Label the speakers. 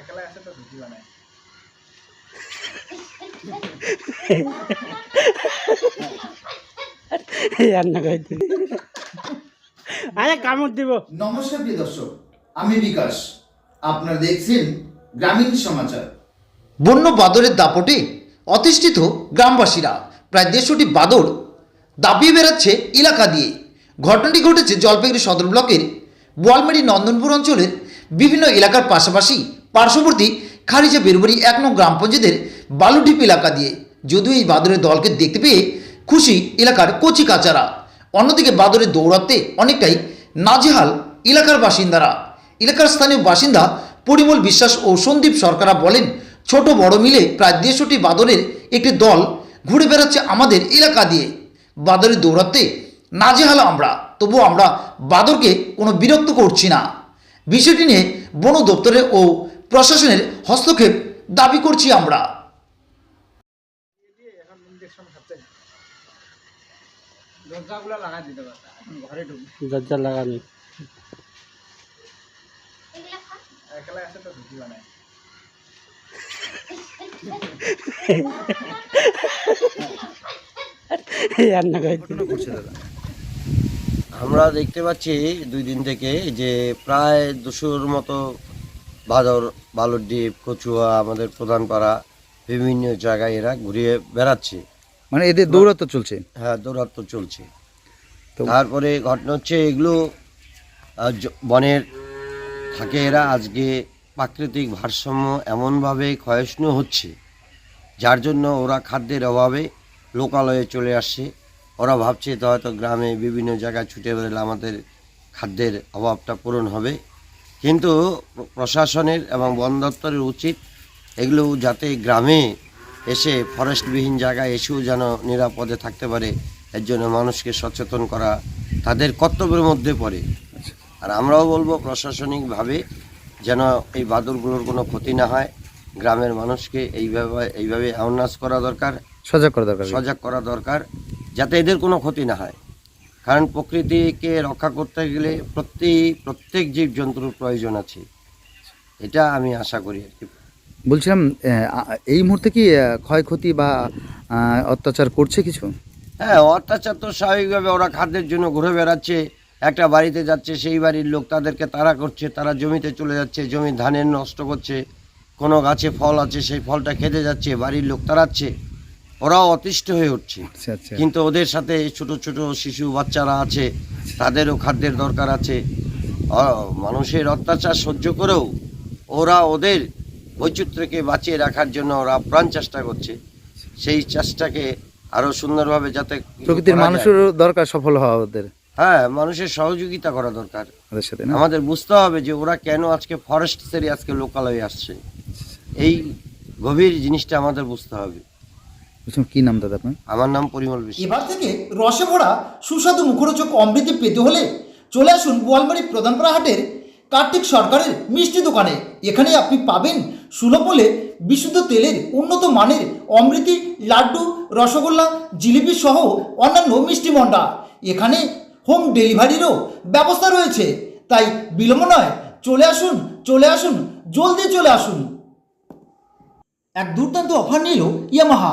Speaker 1: একলা আছে তো ঢুকি বানায়
Speaker 2: রান্না করে আরে কামড় দিব।
Speaker 3: নমস্কার প্রিয় দর্শক আমি বিকাশ। আপনারা দেখছেন গ্রামীণ সমাচার। বন্য বাদরের দাপটে অতিষ্ঠিত গ্রামবাসীরা প্রায় দেড়শোটি বাদর দাপিয়ে বেড়াচ্ছে এলাকা দিয়ে। ঘটনাটি ঘটেছে জলপাইগুড়ি সদর ব্লকের বোয়ালমারি নন্দনপুর অঞ্চলের বিভিন্ন এলাকার পাশাপাশি পার্শ্ববর্তী খারিজা বেরবরি এক নং গ্রাম পঞ্চায়েতের বালুডিপ এলাকা দিয়ে যদিও এই বাদরের দলকে দেখতে পেয়ে খুশি এলাকার কচি কাচারা। অন্যদিকে বাদরের দৌড়াতে অনেকটাই নাজেহাল এলাকার বাসিন্দারা। এলাকার স্থানীয় বাসিন্দা পরিমল বিশ্বাস ও সন্দীপ সরকারা বলেন, ছোট বড় মিলে প্রায় দেড়শোটি বাদরের একটি দল ঘুরে বেড়াচ্ছে আমাদের এলাকা দিয়ে। বাদরের দৌরাত্মে নাজেহাল আমরা, তবু আমরা বাদরকে কোনো বিরক্ত করছি না। বিষয়টি নিয়ে বন দপ্তরের ও প্রশাসনের হস্তক্ষেপ দাবি করছি আমরা।
Speaker 1: দিয়ে এখন ইঞ্জেকশন খাচ্ছে দরজাগুলো লাগাই দিতে পারতা এখন ঘরে ঢুকবে
Speaker 2: দরজা লাগানি
Speaker 1: একলা আছে তো ঢুকি বানায়
Speaker 2: রান্না করে। দিবি
Speaker 4: আমরা দেখতে পাচ্ছি দুই দিন থেকে যে প্রায় দুশোর মতো বাদর বালুর দ্বীপ কচুয়া আমাদের প্রধান পাড়া বিভিন্ন জায়গায় এরা ঘুরিয়ে বেড়াচ্ছে।
Speaker 5: মানে এদের দৌড়াত্ম চলছে?
Speaker 4: হ্যাঁ দৌরাত্ম চলছে। তারপরে ঘটনা হচ্ছে এগুলো বনের থাকে এরা আজকে প্রাকৃতিক ভারসাম্য এমনভাবে ক্ষয়ষ্ণু হচ্ছে যার জন্য ওরা খাদ্যের অভাবে লোকালয়ে চলে আসছে। ওরা ভাবছে তো হয়তো গ্রামে বিভিন্ন জায়গায় ছুটে বেরোলে আমাদের খাদ্যের অভাবটা পূরণ হবে। কিন্তু প্রশাসনের এবং বন দপ্তরের উচিত এগুলো যাতে গ্রামে এসে ফরেস্টবিহীন জায়গায় এসেও যেন নিরাপদে থাকতে পারে এর জন্য মানুষকে সচেতন করা তাদের কর্তব্যের মধ্যে পড়ে। আর আমরাও বলব প্রশাসনিকভাবে যেন এই বাদুরগুলোর কোনো ক্ষতি না হয় গ্রামের মানুষকে এইভাবে এইভাবে অ্যাওয়ারনেস করা দরকার।
Speaker 5: সজাগ করা দরকার।
Speaker 4: সজাগ করা দরকার যাতে এদের কোনো ক্ষতি না হয়। কারণ প্রকৃতিকে রক্ষা করতে গেলে প্রতি প্রত্যেক জীব জন্তুর প্রয়োজন আছে। এটা আমি আশা করি আর কি।
Speaker 5: বলছিলাম এই মুহূর্তে কি ক্ষয়ক্ষতি বা অত্যাচার করছে কিছু?
Speaker 4: হ্যাঁ অত্যাচার তো স্বাভাবিকভাবে ওরা খাদ্যের জন্য ঘুরে বেড়াচ্ছে একটা বাড়িতে যাচ্ছে সেই বাড়ির লোক তাদেরকে তাড়া করছে তারা জমিতে চলে যাচ্ছে জমি ধানের নষ্ট করছে কোনো গাছে ফল আছে সেই ফলটা খেতে যাচ্ছে বাড়ির লোক তাড়াচ্ছে। ওরাও অতিষ্ঠ হয়ে উঠছে।
Speaker 5: আচ্ছা আচ্ছা।
Speaker 4: কিন্তু ওদের সাথে ছোট ছোট শিশু বাচ্চারা আছে তাদেরও খাদ্যের দরকার আছে। মানুষের অত্যাচার সহ্য করেও ওরা ওদের বৈচিত্র্যকে বাঁচিয়ে রাখার জন্য ওরা প্রাণ চেষ্টা করছে। সেই চেষ্টাকে আরও সুন্দরভাবে যাতে
Speaker 5: প্রকৃতির। মানুষেরও দরকার সফল হওয়া ওদের।
Speaker 4: হ্যাঁ মানুষের সহযোগিতা করা দরকার। আমাদের বুঝতে হবে যে ওরা কেন আজকে ফরেস্ট সেরি আজকে লোকালয়ে আসছে। এই গভীর জিনিসটা আমাদের বুঝতে হবে।
Speaker 5: বলছিলাম কি নাম দাদা আপনার?
Speaker 4: আমার নাম পরিমল বিশ্বাস।
Speaker 3: এবার থেকে রসে ভরা সুস্বাদু মুখরোচক অমৃতি পেতে হলে চলে আসুন গোয়ালবাড়ি প্রধানপাড়া হাটের কার্তিক সরকারের মিষ্টি দোকানে। এখানে আপনি পাবেন সুলভ মূল্যে বিশুদ্ধ তেলের উন্নত মানের অমৃতি লাড্ডু রসগোল্লা জিলিপি সহ অন্যান্য মিষ্টি মন্ডা এখানে হোম ডেলিভারিরও ব্যবস্থা রয়েছে। তাই বিলম্ব নয় চলে আসুন চলে আসুন জলদি চলে আসুন। এক দুর্দান্ত অফার নিল ইয়ামাহা।